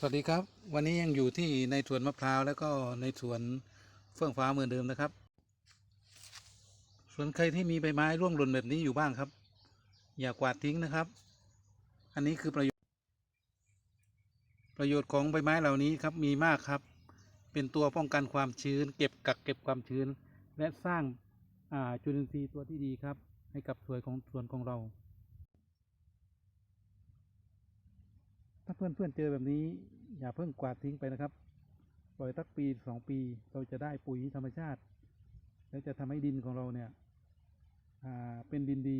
สวัสดีครับ วันนี้ยังอยู่ที่ในสวนมะพร้าวแล้วก็ในสวนเฟื่องฟ้าเหมือนเดิมนะครับ ส่วนใครที่มีใบไม้ร่วงหล่นแบบนี้อยู่บ้างครับ อย่ากวาดทิ้งนะครับ อันนี้คือประโยชน์ ประโยชน์ของใบไม้เหล่านี้ครับมีมากครับ เป็นตัวป้องกันความชื้น เก็บกักเก็บความชื้น และสร้างจุลินทรีย์ตัวที่ดีครับ ให้กับสวนของสวนของเรา ถ้าเพื่อนเพื่อนๆเจอแบบนี้ อย่าเพิ่งกวาดทิ้งไปนะครับ ปล่อยสักปีสองปีเราจะได้ปุ๋ยธรรมชาติ แล้วจะทำให้ดินของเราเนี่ยอ่าเป็นดินดี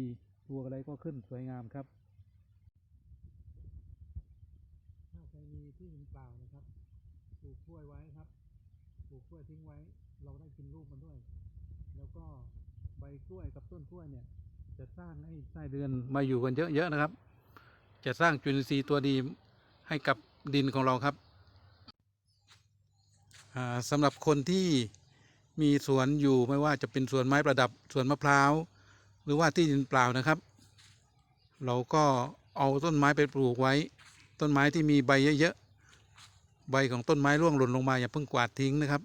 ตัวอะไรก็ขึ้นสวยงามครับถ้าใครมีที่ดินเปล่านะครับปลูกกล้วยไว้ครับปลูกกล้วยทิ้งไว้ เราได้กินลูกมันด้วย แล้วก็ใบกล้วยกับต้นกล้วยเนี่ย จะสร้างให้ไส้เดือนมาอยู่กันเยอะๆนะครับ จะสร้างจุลินทรีย์ตัวดี ให้กับดินของเราครับอ่าสำหรับคนที่มีสวนอยู่ไม่ว่าจะเป็นสวนไม้ประดับสวนมะพร้าว หรือว่าที่ดินเปล่านะครับ เราก็เอาต้นไม้ไปปลูกไว้ ต้นไม้ที่มีใบเยอะๆใบของต้นไม้ร่วงหล่นลงมาอย่าเพิ่งกวาดทิ้งนะครับ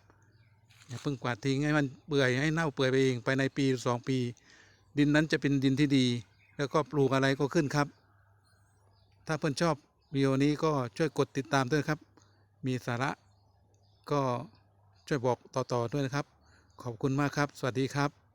อย่าเพิ่งกวาดทิ้งให้มันเปื่อยให้เน่าเปื่อยไปเองไปในปีสองปี ดินนั้นจะเป็นดินที่ดี แล้วก็ปลูกอะไรก็ขึ้นครับ ถ้าเพื่อนชอบ วิดีโอนี้ก็ช่วยกดติดตามด้วยครับ มีสาระก็ช่วยบอกต่อๆด้วยนะครับ ขอบคุณมากครับ สวัสดีครับ